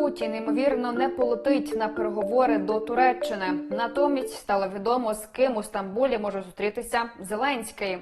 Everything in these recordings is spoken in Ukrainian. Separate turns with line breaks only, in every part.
Путін ймовірно не полетить на переговори до Туреччини. Натомість стало відомо, з ким у Стамбулі може зустрітися Зеленський.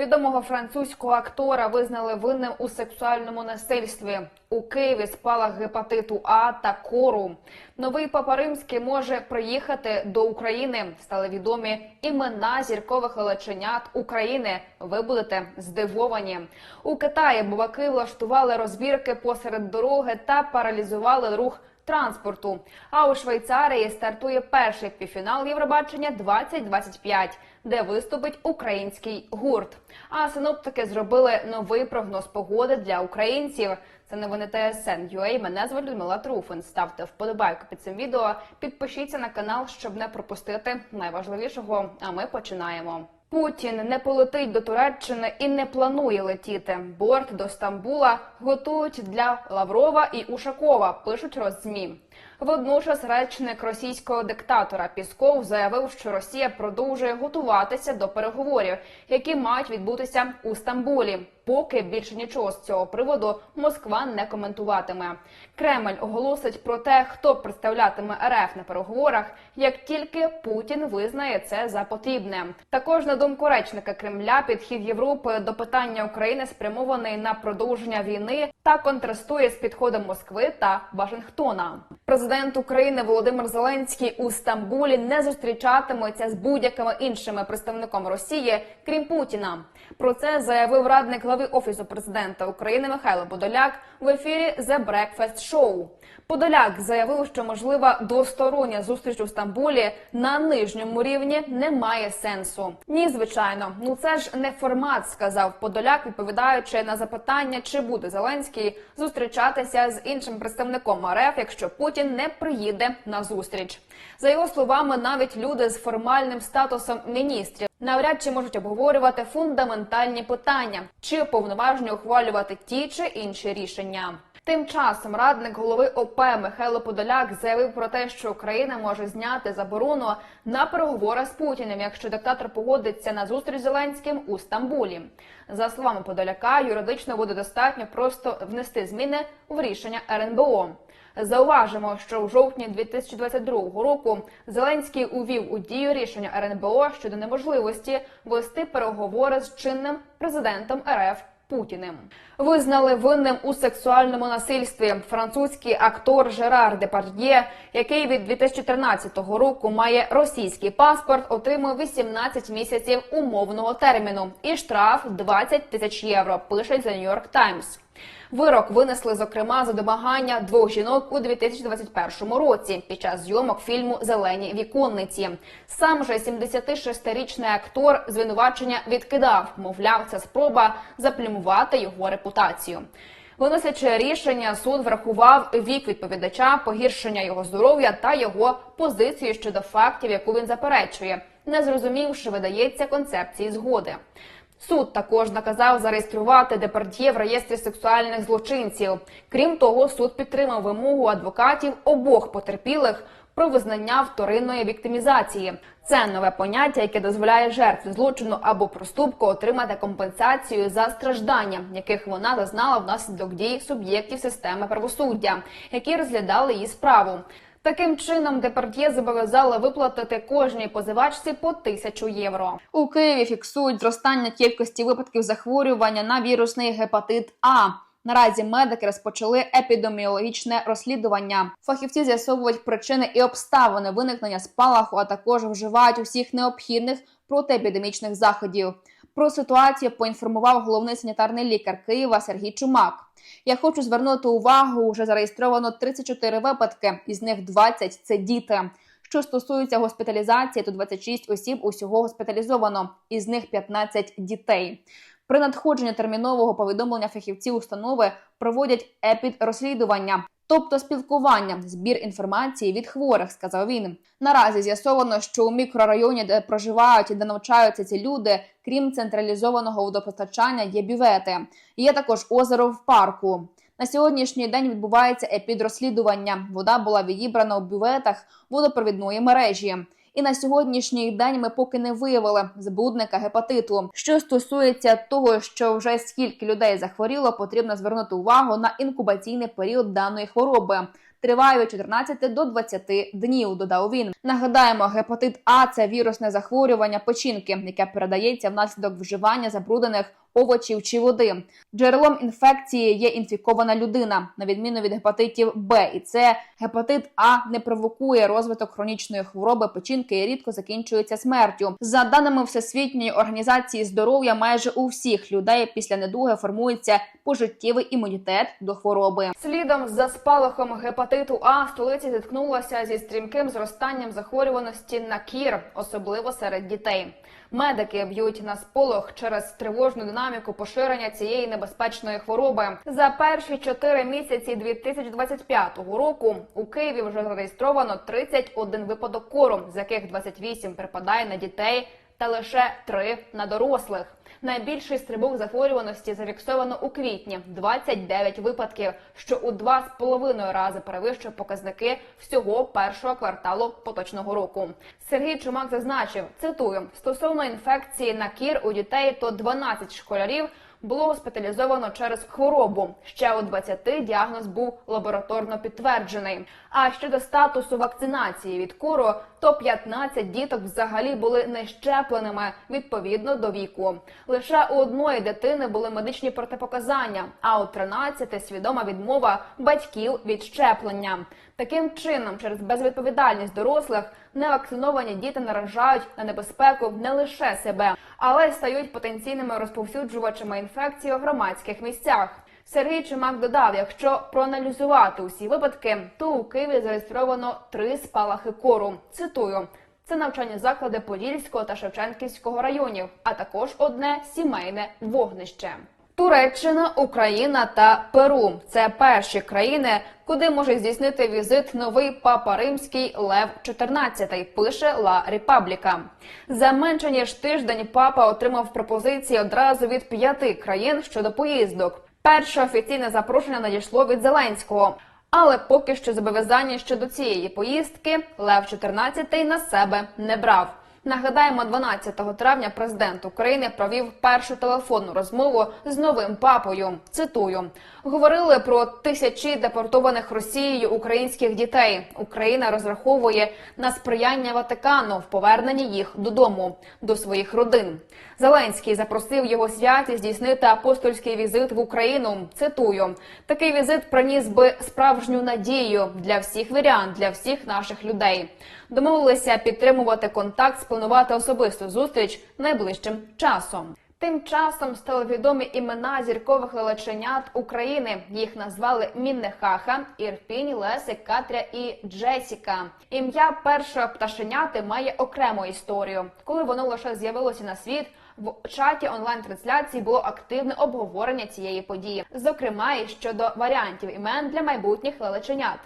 Відомого французького актора визнали винним у сексуальному насильстві. У Києві спалах гепатиту А та кору. Новий папа римський може приїхати до України. Стали відомі імена зіркових величенят України. Ви будете здивовані. У Китаї буваки влаштували розбірки посеред дороги та паралізували рух транспорту. А у Швейцарії стартує перший півфінал Євробачення 2025, де виступить український гурт. А синоптики зробили новий прогноз погоди для українців. Це новини ТСН UA. Мене звати Людмила Труфин. Ставте вподобайку під цим відео. Підпишіться на канал, щоб не пропустити найважливішого. А ми починаємо. Путін не полетить до Туреччини і не планує летіти. Борт до Стамбула готують для Лаврова і Ушакова. Пишуть Роззмі. Водночас речник російського диктатора Пісков заявив, що Росія продовжує готуватися до переговорів, які мають відбутися у Стамбулі. Поки більше нічого з цього приводу Москва не коментуватиме. Кремль оголосить про те, хто представлятиме РФ на переговорах, як тільки Путін визнає це за потрібне. Також на думку речника Кремля, підхід Європи до питання України спрямований на продовження війни та контрастує з підходом Москви та Вашингтона. Президент України Володимир Зеленський у Стамбулі не зустрічатиметься з будь-якими іншими представником Росії, крім Путіна. Про це заявив радник глави офісу президента України Михайло Подоляк в ефірі The Breakfast Show. Подоляк заявив, що можлива двостороння зустріч у Стамбулі на нижньому рівні не має сенсу. Ні, звичайно, ну це ж не формат, сказав Подоляк, відповідаючи на запитання, чи буде Зеленський зустрічатися з іншим представником РФ, якщо Путін не приїде на зустріч. За його словами, навіть люди з формальним статусом міністрів навряд чи можуть обговорювати фундаментальні питання чи повноважні ухвалювати ті чи інші рішення. Тим часом радник голови ОП Михайло Подоляк заявив про те, що Україна може зняти заборону на переговори з Путіним, якщо диктатор погодиться на зустріч Зеленським у Стамбулі. За словами Подоляка, юридично буде достатньо просто внести зміни в рішення РНБО. Зауважимо, що в жовтні 2022 року Зеленський увів у дію рішення РНБО щодо неможливості вести переговори з чинним президентом РФ Путіним. Визнали винним у сексуальному насильстві французький актор Жерар Депард'є, який від 2013 року має російський паспорт, отримав 18 місяців умовного терміну і штраф 20 тисяч євро. Пише The New York Times. Вирок винесли зокрема за домагання двох жінок у 2021 році під час зйомок фільму Зелені віконниці. Сам же 76-річний актор звинувачення відкидав, мовляв, це спроба заплюмувати його репутацію. Виносячи рішення, суд врахував вік відповідача, погіршення його здоров'я та його позицію щодо фактів, яку він заперечує, не зрозумівши, видається концепції згоди. Суд також наказав зареєструвати Депард'є в реєстрі сексуальних злочинців. Крім того, суд підтримав вимогу адвокатів обох потерпілих про визнання вторинної віктимізації. Це нове поняття, яке дозволяє жертві злочину або проступку отримати компенсацію за страждання, яких вона зазнала внаслідок дій суб'єктів системи правосуддя, які розглядали її справу. Таким чином, Депард'є зобов'язала виплатити кожній позивачці по тисячу євро. У Києві фіксують зростання кількості випадків захворювання на вірусний гепатит А. Наразі медики розпочали епідеміологічне розслідування. Фахівці з'ясовують причини і обставини виникнення спалаху, а також вживають усіх необхідних протиепідемічних заходів. Про ситуацію поінформував головний санітарний лікар Києва Сергій Чумак. Я хочу звернути увагу, вже зареєстровано 34 випадки, із них 20 – це діти. Що стосується госпіталізації, то 26 осіб усього госпіталізовано, із них 15 дітей. При надходженні термінового повідомлення фахівці установи проводять епідрозслідування, тобто спілкування, збір інформації від хворих, сказав він. Наразі з'ясовано, що у мікрорайоні, де проживають і де навчаються ці люди, крім централізованого водопостачання, є бювети. Є також озеро в парку. На сьогоднішній день відбувається епідрозслідування. Вода була відібрана у бюветах водопровідної мережі. І на сьогоднішній день ми поки не виявили збудника гепатиту. Що стосується того, що вже скільки людей захворіло, потрібно звернути увагу на інкубаційний період даної хвороби. Триває від 14 до 20 днів. Додав він. Нагадаємо, гепатит А це вірусне захворювання печінки, яке передається внаслідок вживання забруднених овочів чи води. Джерелом інфекції є інфікована людина, на відміну від гепатитів Б і С. Гепатит А не провокує розвиток хронічної хвороби печінки і рідко закінчується смертю. За даними Всесвітньої організації здоров'я, майже у всіх людей після недуги формується пожиттєвий імунітет до хвороби. Слідом за спалахом гепатиту А столиця зіткнулася зі стрімким зростанням захворюваності на кір, особливо серед дітей. Медики б'ють на сполох через тривожну динаміку поширення цієї небезпечної хвороби. За перші чотири місяці 2025 року у Києві вже зареєстровано 31 випадок кору, з яких 28 припадає на дітей та лише 3 на дорослих. Найбільший стрибок захворюваності зафіксовано у квітні 29 випадків, що у 2,5 рази перевищує показники всього першого кварталу поточного року. Сергій Чумак зазначив, цитую, стосовно інфекції на кір у дітей, то 12 школярів було госпіталізовано через хворобу. Ще у 20 діагноз був лабораторно підтверджений. А щодо статусу вакцинації від кору, то 15 діток взагалі були не щепленими відповідно до віку. Лише у одної дитини були медичні протипоказання, а у 13 свідома відмова батьків від щеплення. Таким чином, через безвідповідальність дорослих, невакциновані діти наражають на небезпеку не лише себе, але й стають потенційними розповсюджувачами інфекції у громадських місцях. Сергій Чумак додав, якщо проаналізувати усі випадки, то у Києві зареєстровано три спалахи кору. Цитую. Це навчальні заклади Подільського та Шевченківського районів, а також одне сімейне вогнище. Туреччина, Україна та Перу це перші країни, куди може здійснити візит новий папа римський Лев XIV, Пише Ла Репабліка. За менше ніж тиждень папа отримав пропозиції одразу від п'яти країн щодо поїздок. Перше офіційне запрошення надійшло від Зеленського. Але поки що зобов'язання щодо цієї поїздки Лев 14 на себе не брав. Нагадаємо, 12 травня президент України провів першу телефонну розмову з новим папою. Цитую: говорили про тисячі депортованих Росією українських дітей. Україна розраховує на сприяння Ватикану в поверненні їх додому, до своїх родин. Зеленський запросив його святі здійснити апостольський візит в Україну. Цитую: такий візит приніс би справжню надію для всіх вірян, для всіх наших людей. Домовилися підтримувати контакт, спланувати особисту зустріч найближчим часом. Тим часом стали відомі імена зіркових лелеченят України. Їх назвали Міннехаха, Ірпінь, Лесик, Катря і Джесіка. Ім'я першого пташеняти має окрему історію. Коли воно лише з'явилося на світ, в чаті онлайн-трансляції було активне обговорення цієї події, зокрема і щодо варіантів імен для майбутніх лелеченят.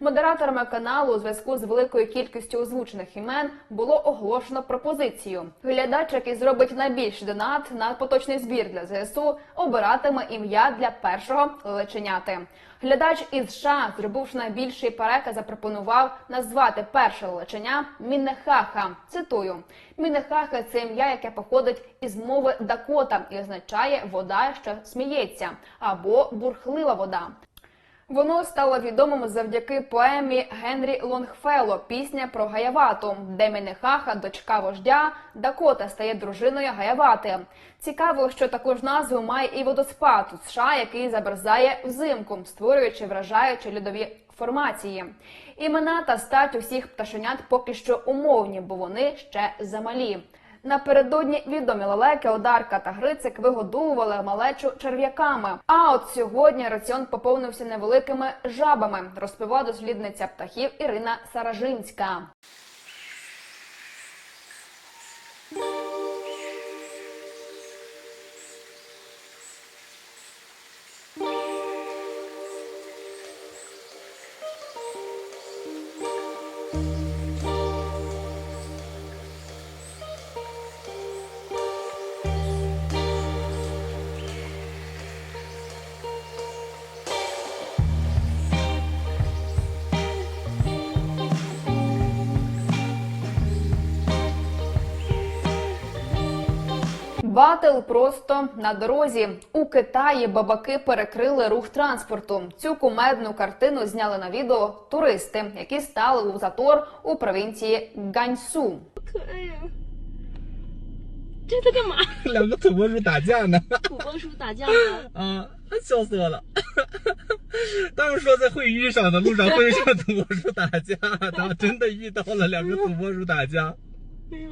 Модераторами каналу у зв'язку з великою кількістю озвучених імен було оголошено пропозицію. Глядач, який зробить найбільший донат на поточний збір для ЗСУ, обиратиме ім'я для першого лелеченяти. Глядач із США, зробивши найбільший переказ, запропонував назвати перше лелеченя Міннехаха. Цитую: Міннехаха це ім'я, яке походить із мови Дакота і означає вода, що сміється, або бурхлива вода. Воно стало відомим завдяки поемі Генрі Лонгфелло «Пісня про Гаявату, де Міннехаха, дочка вождя Дакота, стає дружиною Гаявати. Цікаво, що таку ж назву має і водоспад у США, який замерзає взимку, створюючи вражаючі льодові формації. Імена та стать усіх пташенят поки що умовні, бо вони ще замалі. Напередодні відомі лелеки, Одарка та Грицик вигодовували малечу черв'яками. А от сьогодні раціон поповнився невеликими жабами, розповіла дослідниця птахів Ірина Саражинська. Батл просто на дорозі. У Китаї бабаки перекрили рух транспорту. Цю кумедну картину зняли на відео туристи, які стали у затор у провінції Ганьсу.
可爱呀！这在干嘛？
两个土拨鼠打架呢，
土拨鼠打架呢？
啊，笑死我了！他们说在会遇上的路上会遇上土拨鼠打架的，真的遇到了两个土拨鼠打架，
哎呦，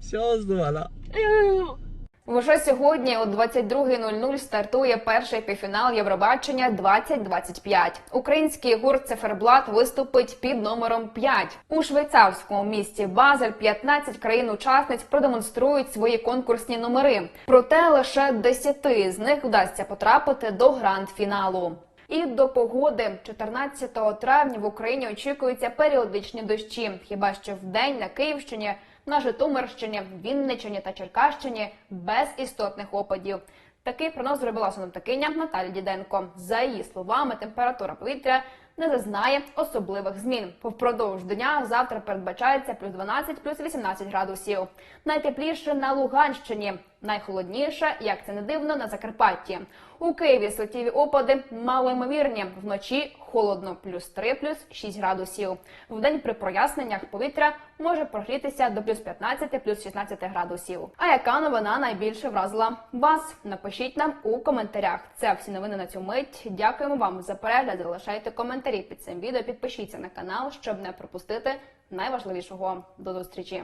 笑死我了！
哎呦哎呦！
Вже сьогодні о 22.00 стартує перший півфінал Євробачення 2025. Український гурт Циферблат виступить під номером 5. У швейцарському місті Базель 15 країн-учасниць продемонструють свої конкурсні номери. Проте лише 10 з них вдасться потрапити до гранд-фіналу. І до погоди 14 травня в Україні очікуються періодичні дощі. Хіба що в день на Київщині, на Житомирщині, Вінниччині та Черкащині без істотних опадів. Такий прогноз зробила синоптикиня Наталя Діденко. За її словами, температура повітря не зазнає особливих змін. Впродовж дня завтра передбачається плюс 12, плюс 18 градусів. Найтепліше на Луганщині, найхолодніше, як це не дивно, на Закарпатті. У Києві суттєві опади малоймовірні. Вночі холодно плюс 3, плюс 6 градусів. Вдень при проясненнях повітря може прогрітися до плюс 15, плюс 16 градусів. А яка новина найбільше вразила вас? Напишіть нам у коментарях. Це всі новини на цю мить. Дякуємо вам за перегляд. Залишайте коментарі під цим відео. Підпишіться на канал, щоб не пропустити найважливішого. До зустрічі.